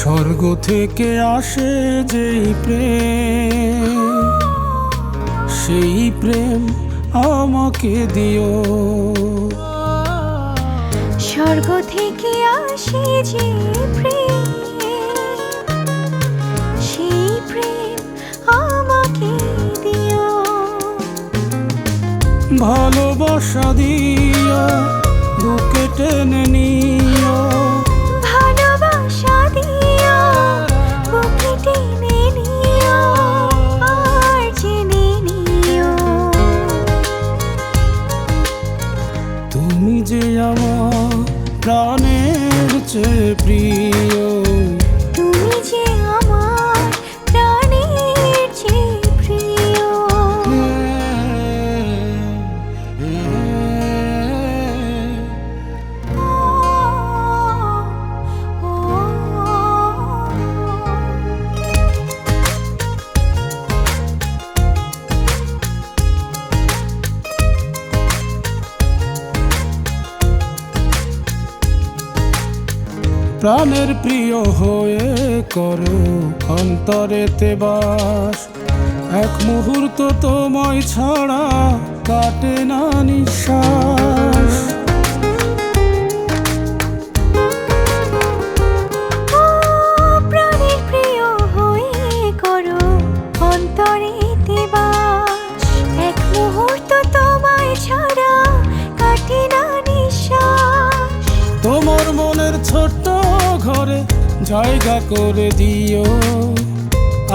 স্বর্গ থেকে আসে যেই প্রেম সেই প্রেম আমাকে দিও। স্বর্গ থেকে আসে যে প্রেম সেই প্রেম আমাকে দিও। ভালোবাসা দিও বুকে টেনে নিও। প্রিয় প্রাণের প্রিয় হয়ে করো অন্তরেতে বাস। এক মুহূর্ত তোমায় ছাড়া কাটে না নিঃশ্বাস। তোমার মনের ছোট্ট ঘরে জায়গা করে দিও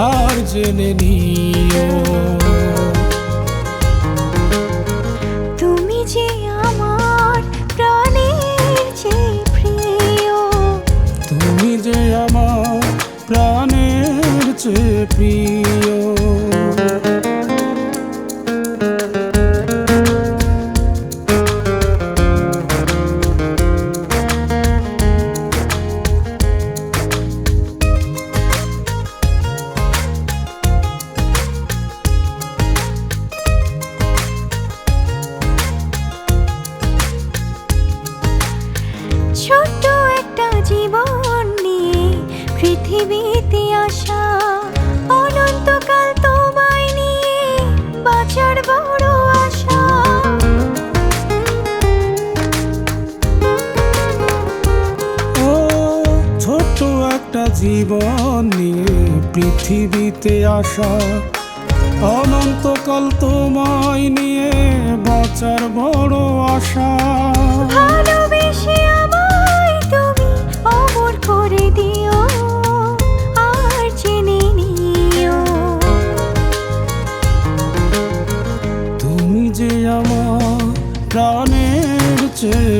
আর জেনে নিও। ছোট্ট একটা জীবন নিয়ে পৃথিবীতে আসা। অনন্তকাল তোমায় নিয়ে বাঁচার বড় আশা। ও, ছোট্ট একটা জীবন নিয়ে পৃথিবীতে আসা। অনন্তকাল তোমায় নিয়ে বাঁচার বড় আশা।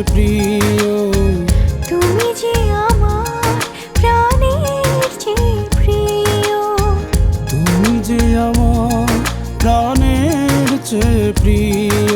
প্রিয়। তুমি যে আমার প্রাণের চেয়ে প্রিয়। তুমি যে আমার প্রাণের চেয়ে প্রিয়।